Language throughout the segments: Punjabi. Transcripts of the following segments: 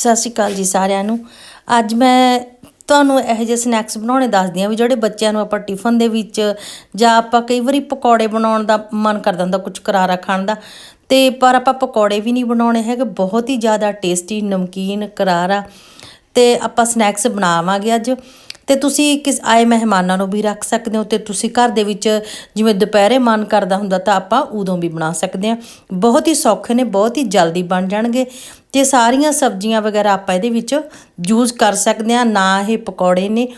ਸਤਿ ਸ਼੍ਰੀ ਅਕਾਲ ਜੀ ਸਾਰਿਆਂ ਨੂੰ। ਅੱਜ ਮੈਂ ਤੁਹਾਨੂੰ ਇਹੋ ਜਿਹੇ ਸਨੈਕਸ ਬਣਾਉਣੇ ਦੱਸਦੀ ਹਾਂ ਵੀ ਜਿਹੜੇ ਬੱਚਿਆਂ ਨੂੰ ਆਪਾਂ ਟਿਫਨ ਦੇ ਵਿੱਚ ਜਾਂ ਆਪਾਂ ਕਈ ਵਾਰੀ ਪਕੌੜੇ ਬਣਾਉਣ ਦਾ ਮਨ ਕਰਦਾ ਹੁੰਦਾ ਕੁਝ ਕਰਾਰਾ ਖਾਣ ਦਾ। ਤੇ ਪਰ ਆਪਾਂ ਪਕੌੜੇ ਵੀ ਨਹੀਂ ਬਣਾਉਣੇ ਹੈਗੇ, ਬਹੁਤ ਹੀ ਜ਼ਿਆਦਾ ਟੇਸਟੀ ਨਮਕੀਨ ਕਰਾਰਾ। ਤੇ ਆਪਾਂ ਸਨੈਕਸ ਬਣਾਵਾਂਗੇ ਅੱਜ। ਤੇ ਤੁਸੀਂ ਕਿਸ ਆਏ ਮਹਿਮਾਨਾਂ ਨੂੰ ਵੀ ਰੱਖ ਸਕਦੇ ਹੋ ਤੇ ਤੁਸੀਂ ਘਰ ਦੇ ਵਿੱਚ ਜਿਵੇਂ ਦੁਪਹਿਰੇ ਮਨ ਕਰਦਾ ਹੁੰਦਾ ਤਾਂ ਆਪਾਂ ਉਦੋਂ ਵੀ ਬਣਾ ਸਕਦੇ ਹਾਂ। ਬਹੁਤ ਹੀ ਸੌਖੇ ਨੇ, ਬਹੁਤ ਹੀ ਜਲਦੀ ਬਣ ਜਾਣਗੇ। ਤੇ ਸਾਰੀਆਂ ਸਬਜ਼ੀਆਂ ਵਗੈਰਾ ਆਪਾਂ ਇਹਦੇ ਵਿੱਚ ਯੂਜ਼ ਕਰ ਸਕਦੇ ਹਾਂ, ਨਾ ਇਹ ਪਕੌੜੇ ਨੇ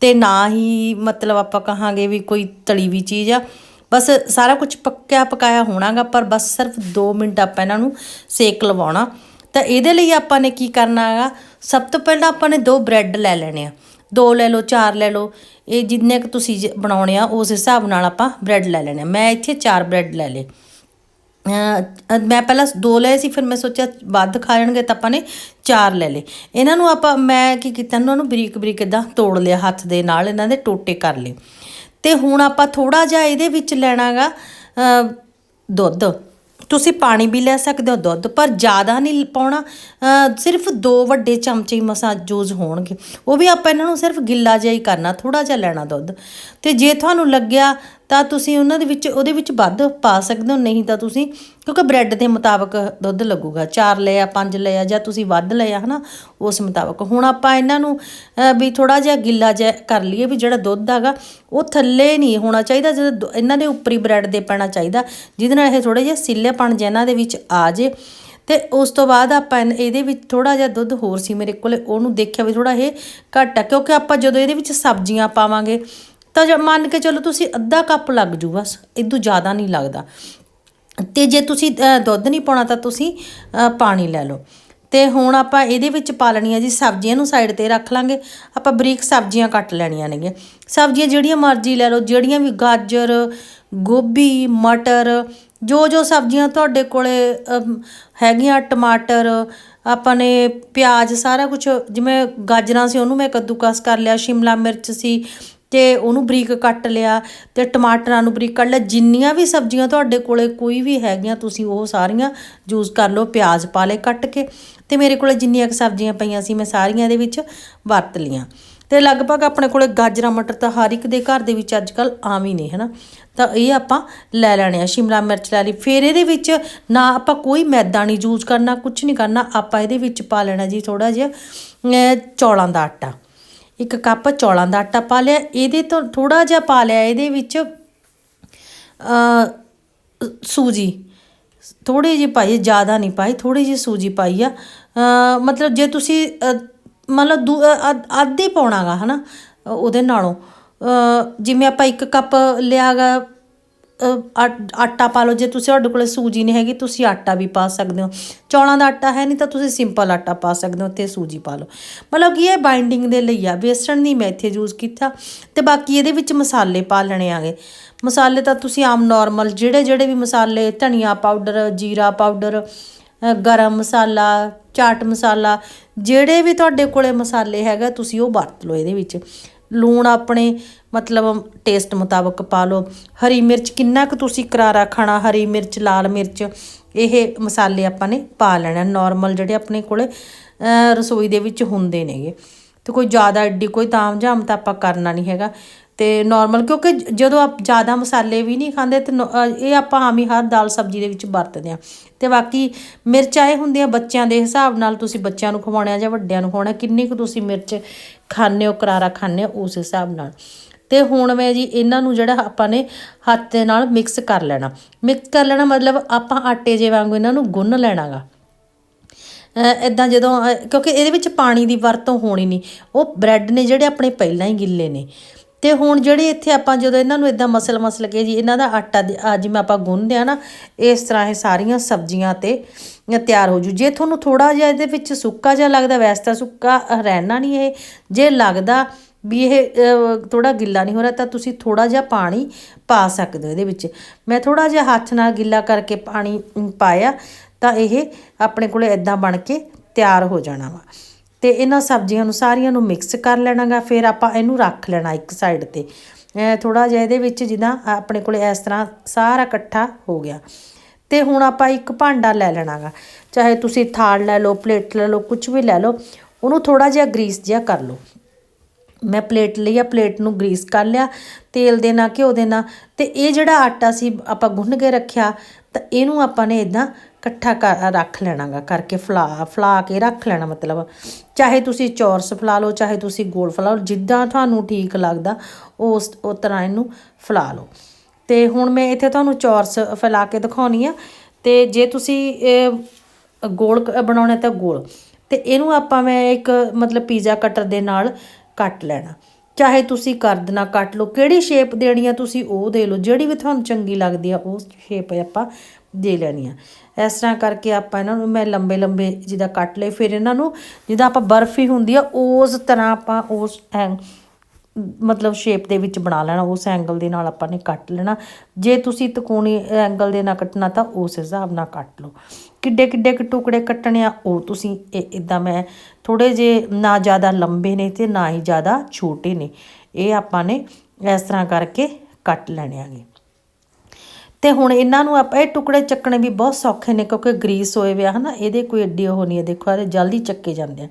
ਤੇ ਨਾ ਹੀ ਮਤਲਬ ਆਪਾਂ ਕਹਾਂਗੇ ਵੀ ਕੋਈ ਤਲੀ ਵੀ ਚੀਜ਼ ਆ। ਬਸ ਸਾਰਾ ਕੁਝ ਪੱਕਿਆ ਪਕਾਇਆ ਹੋਣਾਗਾ, ਪਰ ਬਸ ਸਿਰਫ 2 ਮਿੰਟ ਆਪਾਂ ਇਹਨਾਂ ਨੂੰ ਸੇਕ ਲਵਾਉਣਾ। ਤਾਂ ਇਹਦੇ ਲਈ ਆਪਾਂ ਨੇ ਕੀ ਕਰਨਾ ਹੈਗਾ ਸਭ ਤੋਂ ਪਹਿਲਾਂ ਆਪਾਂ ਨੇ ਦੋ ਬ੍ਰੈਡ ਲੈ ਲੈਣੇ ਆ। ਦੋ ਲੈ ਲਓ, ਚਾਰ ਲੈ ਲਓ। ਇਹ ਜਿੰਨੇ ਕੁ ਤੁਸੀਂ ਜ- ਬਣਾਉਣੇ ਆ, ਉਸ ਹਿਸਾਬ ਨਾਲ ਆਪਾਂ ਬ੍ਰੈਡ ਲੈ ਲੈਣੇ ਮੈਂ ਇੱਥੇ ਚਾਰ ਬ੍ਰੈਡ ਲੈ ਲਏ। ਮੈਂ ਪਹਿਲਾਂ ਦੋ ਲਏ ਸੀ, ਫਿਰ ਮੈਂ ਸੋਚਿਆ ਵੱਧ ਖਾ ਜਾਣਗੇ ਤਾਂ ਆਪਾਂ ਨੇ ਚਾਰ ਲੈ ਲਏ। ਇਹਨਾਂ ਨੂੰ ਆਪਾਂ, ਮੈਂ ਕੀ ਕੀਤਾ, ਇਹਨਾਂ ਨੂੰ ਬਰੀਕ ਬਰੀਕ ਇਦਾਂ ਤੋੜ ਲਿਆ ਹੱਥ ਦੇ ਨਾਲ, ਇਹਨਾਂ ਦੇ ਟੋਟੇ ਕਰ ਲਏ। ਤੇ ਹੁਣ ਆਪਾਂ ਥੋੜਾ ਜਿਹਾ ਇਹਦੇ ਵਿੱਚ ਲੈਣਾਗਾ ਦੁੱਧ। ਤੁਸੀਂ ਪਾਣੀ ਵੀ ਲੈ ਸਕਦੇ ਹੋ, ਦੁੱਧ, ਪਰ ਜ਼ਿਆਦਾ ਨਹੀਂ ਪਾਉਣਾ ਸਿਰਫ ਦੋ ਵੱਡੇ ਚਮਚੇ ਮਸਾ ਯੂਜ਼ ਹੋਣਗੇ। ਉਹ ਵੀ ਆਪਾਂ ਇਹਨਾਂ ਨੂੰ ਸਿਰਫ ਗਿੱਲਾ ਜਿਹਾ ਹੀ ਕਰਨਾ ਥੋੜਾ ਜਿਹਾ ਲੈਣਾ ਦੁੱਧ। ਤੇ ਜੇ ਤੁਹਾਨੂੰ ਲੱਗਿਆ ਤਾਂ ਤੁਸੀਂ ਉਹਨਾਂ ਦੇ ਵਿੱਚ, ਉਹਦੇ ਵਿੱਚ ਵੱਧ ਪਾ ਸਕਦੇ ਹੋ, ਨਹੀਂ ਤਾਂ ਤੁਸੀਂ, ਕਿਉਂਕਿ ਬ੍ਰੈਡ ਦੇ ਮੁਤਾਬਕ ਦੁੱਧ ਲੱਗੂਗਾ। ਚਾਰ ਲਿਆ ਪੰਜ ਲਿਆ ਜਾਂ ਤੁਸੀਂ ਵੱਧ ਲਿਆ ਹਨਾ, ਉਸ ਮੁਤਾਬਕ। ਹੁਣ ਆਪਾਂ ਇਹਨਾਂ ਨੂੰ ਵੀ ਥੋੜਾ ਜਿਹਾ ਗਿੱਲਾ ਜਿਹਾ ਕਰ ਲਈਏ ਵੀ ਜਿਹੜਾ ਦੁੱਧ ਹੈਗਾ, ਉਹ ਥੱਲੇ ਨਹੀਂ ਹੋਣਾ ਚਾਹੀਦਾ, ਜਦੋਂ ਦੁ- ਇਹਨਾਂ ਦੇ ਉੱਪਰੀ ਬ੍ਰੈਡ ਦੇ ਪੈਣਾ ਚਾਹੀਦਾ, ਜਿਹਦੇ ਨਾਲ ਇਹ ਥੋੜੇ ਜਿਹਾ ਸਿੱਲੇਪਣ ਜਿਹਾ ਇਹਨਾਂ ਦੇ ਵਿੱਚ ਆ ਜੇ। ਤੇ ਉਸ ਤੋਂ ਬਾਅਦ ਆਪਾਂ ਇਹਦੇ ਵਿੱਚ ਥੋੜਾ ਜਿਹਾ ਦੁੱਧ ਹੋਰ ਸੀ ਮੇਰੇ ਕੋਲੇ, ਉਹਨੂੰ ਦੇਖਿਆ ਵੀ ਥੋੜਾ ਇਹ ਘੱਟ ਆ, ਕਿਉਂਕਿ ਆਪਾਂ ਜਦੋਂ ਇਹਦੇ ਵਿੱਚ ਸਬਜ਼ੀਆਂ ਪਾਵਾਂਗੇ ਤਾਂ ਜੇ ਮੰਨ ਕੇ ਚਲੋ ਤੁਸੀਂ ਅੱਧਾ ਕੱਪ ਲੱਗ ਜੂ ਬਸ ਇਦੋਂ ਜ਼ਿਆਦਾ ਨਹੀਂ ਲੱਗਦਾ। ਤੇ ਜੇ ਤੁਸੀਂ ਦੁੱਧ ਨਹੀਂ ਪਾਉਣਾ ਤਾਂ ਤੁਸੀਂ ਪਾਣੀ ਲੈ ਲਓ। ਤੇ ਹੁਣ ਆਪਾਂ ਇਹਦੇ ਵਿੱਚ ਪਾ ਲੈਣੀਆਂ ਜੀ ਸਬਜ਼ੀਆਂ ਨੂੰ ਸਾਈਡ ਤੇ ਰੱਖ ਲਾਂਗੇ। ਆਪਾਂ ਬਰੀਕ ਸਬਜ਼ੀਆਂ ਕੱਟ ਲੈਣੀਆਂ ਨੇਗੀਆਂ। ਸਬਜ਼ੀਆਂ ਜਿਹੜੀਆਂ ਮਰਜ਼ੀ ਲੈ ਲਓ, ਜਿਹੜੀਆਂ ਵੀ ਗਾਜਰ, ਗੋਭੀ, ਮਟਰ, ਜੋ ਜੋ ਸਬਜ਼ੀਆਂ ਤੁਹਾਡੇ ਕੋਲੇ ਹੈਗੀਆਂ, ਟਮਾਟਰ, ਆਪਾਂ ਨੇ ਪਿਆਜ਼ ਸਾਰਾ ਕੁਝ ਜਿਵੇਂ ਗਾਜਰਾਂ ਸੀ ਉਹਨੂੰ ਮੈਂ ਕੱਦੂਕਸ ਕਰ ਲਿਆ, ਸ਼ਿਮਲਾ ਮਿਰਚ ਸੀ ਤੇ ਉਹਨੂੰ ਬਰੀਕ ਕੱਟ ਲਿਆ ਤੇ ਟਮਾਟਰਾਂ ਨੂੰ ਬਰੀਕ ਕੱਟ ਲਿਆ। ਜਿੰਨੀਆਂ ਵੀ ਸਬਜ਼ੀਆਂ ਤੁਹਾਡੇ ਕੋਲੇ ਕੋਈ ਵੀ ਹੈਗੀਆਂ, ਤੁਸੀਂ ਉਹ ਸਾਰੀਆਂ ਯੂਜ਼ ਕਰ ਲਓ, ਪਿਆਜ਼ ਪਾ ਲਏ ਕੱਟ ਕੇ। ਤੇ ਮੇਰੇ ਕੋਲੇ ਜਿੰਨੀਆਂ ਕੁ ਸਬਜ਼ੀਆਂ ਪਈਆਂ ਸੀ, ਮੈਂ ਸਾਰੀਆਂ ਇਹਦੇ ਵਿੱਚ ਵਰਤ ਲੀਆਂ ਤੇ ਲਗਭਗ ਆਪਣੇ ਕੋਲੇ ਗਾਜਰਾਂ, ਮਟਰ ਤਾਂ ਹਰ ਇੱਕ ਦੇ ਘਰ ਦੇ ਵਿੱਚ ਅੱਜ ਕੱਲ ਆਮ ਹੀ ਨੇ, ਹਨਾ? ਤਾਂ ਇਹ ਆਪਾਂ ਲੈ ਲੈਣੇ ਆ, ਸ਼ਿਮਲਾ ਮਿਰਚ ਲੈ ਲਈ। ਫਿਰ ਇਹਦੇ ਵਿੱਚ ਨਾ ਆਪਾਂ ਕੋਈ ਮੈਦਾ ਨਹੀਂ ਯੂਜ਼ ਕਰਨਾ ਕੁਝ ਨਹੀਂ ਕਰਨਾ, ਆਪਾਂ ਇਹਦੇ ਵਿੱਚ ਪਾ ਲੈਣਾ ਜੀ ਥੋੜਾ ਜਿਹਾ ਚੌਲਾਂ ਦਾ ਆਟਾ। ਇੱਕ ਕੱਪ ਚੌਲਾਂ ਦਾ ਆਟਾ ਪਾ ਲਿਆ ਇਹਦੇ ਤੋਂ ਥੋੜਾ ਜਿਹਾ ਪਾ ਲਿਆ ਇਹਦੇ ਵਿੱਚ ਅ ਸੂਜੀ ਥੋੜੀ ਜਿਹੀ ਪਾਈ ਜ਼ਿਆਦਾ ਨਹੀਂ ਪਾਈ ਥੋੜੀ ਜਿਹੀ ਸੂਜੀ ਪਾਈ ਆ। ਮਤਲਬ ਜੇ ਤੁਸੀਂ ਮਤਲਬ ਦੂ- ਅੱਧ- ਅੱਧ ਹੀ ਪਾਉਣਾਗਾ ਹਨਾ ਅ, ਉਹਦੇ ਨਾਲੋਂ ਜਿਵੇਂ ਆਪਾਂ ਇੱਕ ਕੱਪ ਲਿਆਗਾ ਅ, ਆਟ- ਆਟਾ ਪਾ ਲਓ। ਜੇ ਤੁਸੀਂ ਤੁਹਾਡੇ ਕੋਲ ਸੂਜੀ ਨਹੀਂ ਹੈਗੀ, ਤੁਸੀਂ ਆਟਾ ਵੀ ਪਾ ਸਕਦੇ ਹੋ। ਚੌਲਾਂ ਦਾ ਆਟਾ ਹੈ ਨਹੀਂ ਤਾਂ ਤੁਸੀਂ ਸਿੰਪਲ ਆਟਾ ਪਾ ਸਕਦੇ ਹੋ ਤੇ ਸੂਜੀ ਪਾ ਲਓ। ਮਤਲਬ ਕਿ ਇਹ ਬਾਈਂਡਿੰਗ ਦੇ ਲਈ ਆ। ਵੇਸਣ ਨਹੀਂ ਮੈਂ ਇੱਥੇ ਯੂਜ਼ ਕੀਤਾ। ਤੇ ਬਾਕੀ ਇਹਦੇ ਵਿੱਚ ਮਸਾਲੇ ਪਾ ਲੈਣੇ ਆਗੇ। ਮਸਾਲੇ ਤਾਂ ਤੁਸੀਂ ਆਮ ਨਾਰਮਲ ਜਿਹੜੇ ਜਿਹੜੇ ਵੀ ਮਸਾਲੇ, ਧਨੀਆ ਪਾਊਡਰ ਜੀਰਾ ਪਾਊਡਰ ਗਰਮ ਮਸਾਲਾ, ਚਾਟ ਮਸਾਲਾ, ਜਿਹੜੇ ਵੀ ਤੁਹਾਡੇ ਕੋਲੇ ਮਸਾਲੇ ਹੈਗਾ, ਤੁਸੀਂ ਉਹ ਵਰਤ ਲਓ ਇਹਦੇ ਵਿੱਚ। ਲੂਣ ਆਪਣੇ ਮਤਲਬ ਟੇਸਟ ਮੁਤਾਬਕ ਪਾ ਲਓ। ਹਰੀ ਮਿਰਚ ਕਿੰਨਾ ਕੁ ਤੁਸੀਂ ਕਰਾਰਾ ਖਾਣਾ, ਹਰੀ ਮਿਰਚ, ਲਾਲ ਮਿਰਚ, ਇਹ ਮਸਾਲੇ ਆਪਾਂ ਨੇ ਪਾ ਲੈਣਾ ਨਾਰਮਲ ਜਿਹੜੇ ਆਪਣੇ ਕੋਲੇ ਰਸੋਈ ਦੇ ਵਿੱਚ ਹੁੰਦੇ ਨੇਗੇ। ਤੇ ਕੋਈ ਜ਼ਿਆਦਾ ਐਡੀ ਕੋਈ ਤਾਮ ਝਾਮ ਤਾਂ ਆਪਾਂ ਕਰਨਾ ਨਹੀਂ ਹੈਗਾ। ਅਤੇ ਨੋਰਮਲ ਕਿਉਂਕਿ ਜਦੋਂ ਆਪ ਜ਼ਿਆਦਾ ਮਸਾਲੇ ਵੀ ਨਹੀਂ ਖਾਂਦੇ ਅਤੇ ਨ- ਇਹ ਆਪਾਂ ਆਮ ਹੀ ਹਰ ਦਾਲ ਸਬਜ਼ੀ ਦੇ ਵਿੱਚ ਵਰਤਦੇ ਹਾਂ। ਅਤੇ ਬਾਕੀ ਮਿਰਚਾਂ ਇਹ ਹੁੰਦੀਆਂ ਬੱਚਿਆਂ ਦੇ ਹਿਸਾਬ ਨਾਲ ਤੁਸੀਂ ਬੱਚਿਆਂ ਨੂੰ ਖਵਾਉਣਾ ਜਾਂ ਵੱਡਿਆਂ ਨੂੰ ਖਵਾਉਣਾ, ਕਿੰਨੀ ਕੁ ਤੁਸੀਂ ਮਿਰਚ ਖਾਂਦੇ ਹੋ, ਕਰਾਰਾ ਖਾਂਦੇ ਹੋ, ਉਸ ਹਿਸਾਬ ਨਾਲ। ਅਤੇ ਹੁਣ ਮੈਂ ਜੀ ਇਹਨਾਂ ਨੂੰ ਜਿਹੜਾ ਆਪਾਂ ਨੇ ਹੱਥ ਦੇ ਨਾਲ ਮਿਕਸ ਕਰ ਲੈਣਾ। ਮਿਕਸ ਕਰ ਲੈਣਾ ਮਤਲਬ ਆਪਾਂ ਆਟੇ ਜੇ ਵਾਂਗੂ ਇਹਨਾਂ ਨੂੰ ਗੁੰਨ ਲੈਣਾ ਗਾ ਇਦਾਂ ਜਦੋਂ ਕਿਉਂਕਿ ਇਹਦੇ ਵਿੱਚ ਪਾਣੀ ਦੀ ਵਰਤੋਂ ਹੋਣੀ ਨਹੀਂ। ਉਹ ਬ੍ਰੈਡ ਨੇ ਜਿਹੜੇ ਆਪਣੇ ਪਹਿਲਾਂ ਹੀ ਗਿੱਲੇ ਨੇ। ਤੇ ਹੁਣ ਜਿਹੜੇ ਇੱਥੇ ਆਪਾਂ ਜਦੋਂ ਇਹਨਾਂ ਨੂੰ ਇਦਾਂ ਮਸਲ ਮਸਲ ਕੇ ਜੀ, ਇਹਨਾਂ ਦਾ ਆਟਾ ਜਿਵੇਂ ਆਪਾਂ ਗੁੰਨਦੇ ਆ ਨਾ, ਇਸ ਤਰ੍ਹਾਂ ਇਹ ਸਾਰੀਆਂ ਸਬਜ਼ੀਆਂ ਤੇ ਤਿਆਰ ਹੋ ਜੂ। ਜੇ ਤੁਹਾਨੂੰ ਥੋੜਾ ਜਿਹਾ ਇਹਦੇ ਵਿੱਚ ਸੁੱਕਾ ਜਿਹਾ ਲੱਗਦਾ, ਵੈਸੇ ਤਾਂ ਸੁੱਕਾ ਰਹਿਣਾ ਨਹੀਂ ਇਹ। ਜੇ ਲੱਗਦਾ ਵੀ ਇਹ ਥੋੜਾ ਗਿੱਲਾ ਨਹੀਂ ਹੋ ਰਿਹਾ, ਤਾਂ ਤੁਸੀਂ ਥੋੜਾ ਜਿਹਾ ਪਾਣੀ ਪਾ ਸਕਦੇ ਹੋ ਇਹਦੇ ਵਿੱਚ। ਮੈਂ ਥੋੜਾ ਜਿਹਾ ਹੱਥ ਨਾਲ ਗਿੱਲਾ ਕਰਕੇ ਪਾਣੀ ਪਾਇਆ, ਤਾਂ ਇਹ ਆਪਣੇ ਕੋਲੇ ਇਦਾਂ ਬਣ ਕੇ ਤਿਆਰ ਹੋ ਜਾਣਾ ਵਾ। ਤੇ ਇਹਨਾਂ ਸਬਜ਼ੀਆਂ ਨੂੰ ਸਾਰੀਆਂ ਨੂੰ ਮਿਕਸ ਕਰ ਲੈਣਾਗਾ, ਫਿਰ ਆਪਾਂ ਇਹਨੂੰ ਰੱਖ ਲੈਣਾ ਇੱਕ ਸਾਈਡ ਤੇ। ਥੋੜਾ ਜਿਹਾ ਇਹਦੇ ਵਿੱਚ ਜਿੱਦਾਂ ਆਪਣੇ ਕੋਲੇ ਇਸ ਤਰ੍ਹਾਂ ਸਾਰਾ ਇਕੱਠਾ ਹੋ ਗਿਆ। ਤੇ ਹੁਣ ਆਪਾਂ ਇੱਕ ਭਾਂਡਾ ਲੈ ਲੈਣਾਗਾ। ਚਾਹੇ ਤੁਸੀਂ ਥਾਲ ਲੈ ਲਓ ਪਲੇਟ ਲੈ ਲਓ ਕੁਝ ਵੀ ਲੈ ਲਓ, ਉਹਨੂੰ ਥੋੜਾ ਜਿਹਾ ਗਰੀਸ ਜਿਹਾ ਕਰ ਲਓ। ਮੈਂ ਪਲੇਟ ਲਈ ਆ ਪਲੇਟ ਨੂੰ ਗਰੀਸ ਕਰ ਲਿਆ, ਤੇਲ ਦੇ ਨਾਲ, ਘਿਓ ਦੇ ਨਾਲ। ਤੇ ਇਹ ਜਿਹੜਾ ਆਟਾ ਸੀ ਆਪਾਂ ਗੁੰਨ ਕੇ ਰੱਖਿਆ, ਤਾਂ ਇਹਨੂੰ ਆਪਾਂ ਨੇ ਇਦਾਂ ਇਕੱਠਾ ਕਰ ਰੱਖ ਲੈਣਾਗਾ, ਕਰਕੇ ਫਲਾ ਫਲਾ ਕੇ ਰੱਖ ਲੈਣਾ ਮਤਲਬ। ਚਾਹੇ ਤੁਸੀਂ ਚੌਰਸ ਫਲਾ ਲਓ, ਚਾਹੇ ਤੁਸੀਂ ਗੋਲ ਫਲਾ ਲਓ, ਜਿੱਦਾਂ ਤੁਹਾਨੂੰ ਠੀਕ ਲੱਗਦਾ, ਉਸ ਉਹ ਤਰ੍ਹਾਂ ਇਹਨੂੰ ਫਲਾ ਲਓ। ਤੇ ਹੁਣ ਮੈਂ ਇੱਥੇ ਤੁਹਾਨੂੰ ਚੌਰਸ ਫੈਲਾ ਕੇ ਦਿਖਾਉਣੀ ਆ। ਤੇ ਜੇ ਤੁਸੀਂ ਗੋਲ ਕ- ਬਣਾਉਣਾ ਤਾਂ ਗੋਲ। ਤੇ ਇਹਨੂੰ ਆਪਾਂ ਮੈਂ ਇੱਕ ਮਤਲਬ ਪੀਜ਼ਾ ਕਟਰ ਦੇ ਨਾਲ ਕੱਟ ਲੈਣਾ। ਚਾਹੇ ਤੁਸੀਂ ਕਰਦ ਨਾਲ ਕੱਟ ਲਓ, ਕਿਹੜੀ ਸ਼ੇਪ ਦੇਣੀ ਆ ਤੁਸੀਂ ਉਹ ਦੇ ਲਓ, ਜਿਹੜੀ ਵੀ ਤੁਹਾਨੂੰ ਚੰਗੀ ਲੱਗਦੀ ਆ, ਉਹ ਸ਼ੇਪ ਆਪਾਂ ਦੇ ਲੈਣੀ ਆ। ਇਸ ਤਰ੍ਹਾਂ ਕਰਕੇ ਆਪਾਂ ਇਹਨਾਂ ਨੂੰ ਮੈਂ ਲੰਬੇ ਲੰਬੇ ਜਿੱਦਾਂ ਕੱਟ ਲਏ, ਫਿਰ ਇਹਨਾਂ ਨੂੰ ਜਿੱਦਾਂ ਆਪਾਂ ਬਰਫੀ ਹੁੰਦੀ ਆ, ਉਸ ਤਰ੍ਹਾਂ ਆਪਾਂ ਉਸ ਮਤਲਬ ਸ਼ੇਪ ਦੇ ਵਿੱਚ ਬਣਾ ਲੈਣਾ, ਉਸ ਐਂਗਲ ਦੇ ਨਾਲ ਆਪਾਂ ਨੇ ਕੱਟ ਲੈਣਾ। ਜੇ ਤੁਸੀਂ ਤਕੋਣੀ ਐਂਗਲ ਦੇ ਨਾਲ ਕੱਟਣਾ ਤਾਂ ਉਸ ਹਿਸਾਬ ਨਾਲ ਕੱਟ ਲਓ। ਕਿੱਡੇ ਕਿੱਡੇ ਕੁ ਟੁਕੜੇ ਕੱਟਣੇ ਆ, ਉਹ ਤੁਸੀਂ ਇਦਾਂ ਮੈਂ ਥੋੜੇ ਜੇ ਨਾ ਜ਼ਿਆਦਾ ਲੰਬੇ ਨੇ ਤੇ ਨਾ ਹੀ ਜ਼ਿਆਦਾ ਛੋਟੇ ਨੇ। ਇਹ ਆਪਾਂ ਨੇ ਇਸ ਤਰ੍ਹਾਂ ਕਰਕੇ ਕੱਟ ਲੈਣੇ ਆਗੇ। ਤੇ ਹੁਣ ਇਹਨਾਂ ਨੂੰ ਆਪਾਂ ਇਹ ਟੁਕੜੇ ਚੱਕਣੇ ਵੀ ਬਹੁਤ ਸੌਖੇ ਨੇ, ਕਿਉਂਕਿ ਗਰੀਸ ਹੋਏ ਵਿਆ ਹਨਾ, ਇਹਦੇ ਕੋਈ ਐਡੀ ਉਹ ਨਹੀਂ ਹੈ, ਦੇਖੋ ਇਹ ਜਲਦੀ ਚੱਕੇ ਜਾਂਦੇ ਆ।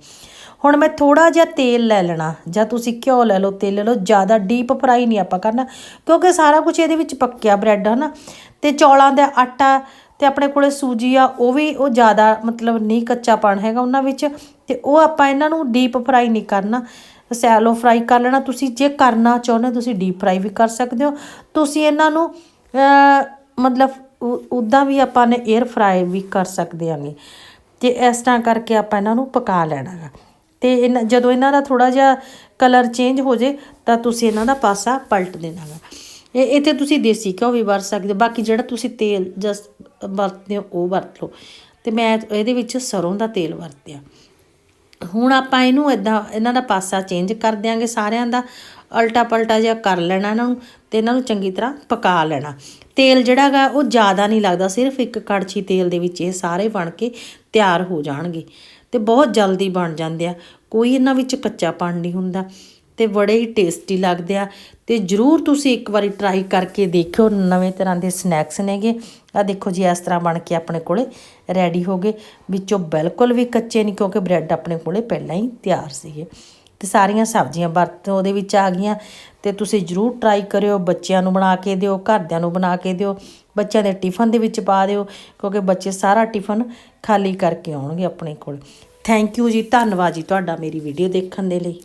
ਹੁਣ ਮੈਂ ਥੋੜਾ ਜਿਹਾ ਤੇਲ ਲੈ ਲੈਣਾ, ਜਾਂ ਤੁਸੀਂ ਘਿਓ ਲੈ ਲਓ, ਤੇਲ ਲੈ ਲਓ, ਜ਼ਿਆਦਾ ਡੀਪ ਫਰਾਈ ਨਹੀਂ ਆਪਾਂ ਕਰਨਾ, ਕਿਉਂਕਿ ਸਾਰਾ ਕੁਝ ਇਹਦੇ ਵਿੱਚ ਪੱਕਿਆ ਬ੍ਰੈਡ, ਹਨਾ, ਤੇ ਚੌਲਾਂ ਦਾ ਆਟਾ ਤੇ ਆਪਣੇ ਕੋਲੇ ਸੂਜੀ ਆ, ਉਹ ਵੀ ਉਹ ਜ਼ਿਆਦਾ, ਮਤਲਬ ਨਹੀਂ ਕੱਚਾਪਣ ਹੈਗਾ ਉਹਨਾਂ ਵਿੱਚ, ਤੇ ਉਹ ਆਪਾਂ ਇਹਨਾਂ ਨੂੰ ਡੀਪ ਫਰਾਈ ਨਹੀਂ ਕਰਨਾ, ਸੈਲੋ ਫਰਾਈ ਕਰ ਲੈਣਾ, ਤੁਸੀਂ ਜੇ ਕਰਨਾ ਚਾਹੁੰਦੇ ਤੁਸੀਂ ਡੀਪ ਫਰਾਈ ਵੀ ਕਰ ਸਕਦੇ ਹੋ। ਤੁਸੀਂ ਇਹਨਾਂ ਨੂੰ ਮਤਲਬ ਉੱਦਾਂ ਵੀ ਆਪਾਂ ਨੇ 에ਅਰ ਫਰਾਈ ਵੀ ਕਰ ਸਕਦੇ ਆਂਗੇ। ਤੇ ਇਸ ਤਰ੍ਹਾਂ ਕਰਕੇ ਆਪਾਂ ਇਹਨਾਂ ਨੂੰ ਪਕਾ ਲੈਣਾ ਗਾ। ਤੇ ਇਹਨਾਂ, ਜਦੋਂ ਇਹਨਾਂ ਦਾ ਥੋੜਾ ਜਿਹਾ ਕਲਰ ਚੇਂਜ ਹੋ ਜੇ, ਤਾਂ ਤੁਸੀਂ ਇਹਨਾਂ ਦਾ ਪਾਸਾ ਪਲਟ ਦੇਣਾ ਗਾ। ਇਹ, ਇੱਥੇ ਤੁਸੀਂ ਦੇਸੀ ਘਿਓ ਵੀ ਵਰਤ ਸਕਦੇ ਹੋ। ਬਾਕੀ ਜਿਹੜਾ ਤੁਸੀਂ ਤੇਲ ਜਸ ਵਰਤਦੇ ਹੋ, ਉਹ ਵਰਤ ਲਓ। ਤੇ ਮੈਂ ਇਹਦੇ ਵਿੱਚ ਸਰੋਂ ਦਾ ਤੇਲ ਵਰਤਿਆ। ਹੁਣ ਆਪਾਂ ਇਹਨੂੰ ਇਦਾਂ ਇਹਨਾਂ ਦਾ ਪਾਸਾ ਚੇਂਜ ਕਰ ਦਿਆਂਗੇ ਸਾਰਿਆਂ ਦਾ। ਅਲਟਾ ਪਲਟਾ ਜਿਹਾ ਕਰ ਲੈਣਾ ਇਹਨਾਂ ਨੂੰ ਤੇ ਇਹਨਾਂ ਨੂੰ ਚੰਗੀ ਤਰ੍ਹਾਂ ਪਕਾ ਲੈਣਾ। ਤੇਲ ਜਿਹੜਾ ਗਾ ਉਹ ਜ਼ਿਆਦਾ ਨਹੀਂ ਲੱਗਦਾ, ਸਿਰਫ ਇੱਕ ਕੜਛੀ ਤੇਲ ਦੇ ਵਿੱਚ ਇਹ ਸਾਰੇ ਬਣ ਕੇ ਤਿਆਰ ਹੋ ਜਾਣਗੇ ਤੇ ਬਹੁਤ ਜਲਦੀ ਬਣ ਜਾਂਦੇ ਆ। ਕੋਈ ਇਹਨਾਂ ਵਿੱਚ ਕੱਚਾਪਣ ਨਹੀਂ ਹੁੰਦਾ ਤੇ ਬੜੇ ਹੀ ਟੇਸਟੀ ਲੱਗਦੇ ਆ ਤੇ ਜਰੂਰ ਤੁਸੀਂ ਇੱਕ ਵਾਰੀ ਟਰਾਈ ਕਰਕੇ ਦੇਖਿਓ, ਨਵੇਂ ਤਰ੍ਹਾਂ ਦੇ ਸਨੈਕਸ ਨੇਗੇ। ਆ ਦੇਖੋ ਜੀ, ਇਸ ਤਰ੍ਹਾਂ ਬਣ ਕੇ ਆਪਣੇ ਕੋਲੇ ਰੈਡੀ ਹੋ ਗਏ। ਵਿੱਚੋਂ ਬਿਲਕੁਲ ਵੀ ਕੱਚੇ ਨਹੀਂ, ਕਿਉਂਕਿ ਬ੍ਰੈਡ ਆਪਣੇ ਕੋਲੇ ਪਹਿਲਾਂ ਹੀ ਤਿਆਰ ਸੀਗੇ। ਤੇ ਸਾਰੀਆਂ ਸਬਜ਼ੀਆਂ ਵਰਤ ਉਹਦੇ ਵਿੱਚ ਆ ਗਈਆਂ। ਤੇ ਤੁਸੀਂ ਜਰੂਰ ਟਰਾਈ ਕਰਿਓ, ਬੱਚਿਆਂ ਨੂੰ ਬਣਾ ਕੇ ਦਿਓ, ਘਰਦਿਆਂ ਨੂੰ ਬਣਾ ਕੇ ਦਿਓ, ਬੱਚਿਆਂ ਦੇ ਟਿਫਨ ਦੇ ਵਿੱਚ ਪਾ ਦਿਓ, ਕਿਉਂਕਿ ਬੱਚੇ ਸਾਰਾ ਟਿਫਨ ਖਾਲੀ ਕਰਕੇ ਆਉਣਗੇ ਆਪਣੇ ਕੋਲ। ਥੈਂਕ ਯੂ ਜੀ, ਧੰਨਵਾਦ ਜੀ ਤੁਹਾਡਾ ਮੇਰੀ ਵੀਡੀਓ ਦੇਖਣ ਦੇ ਲਈ।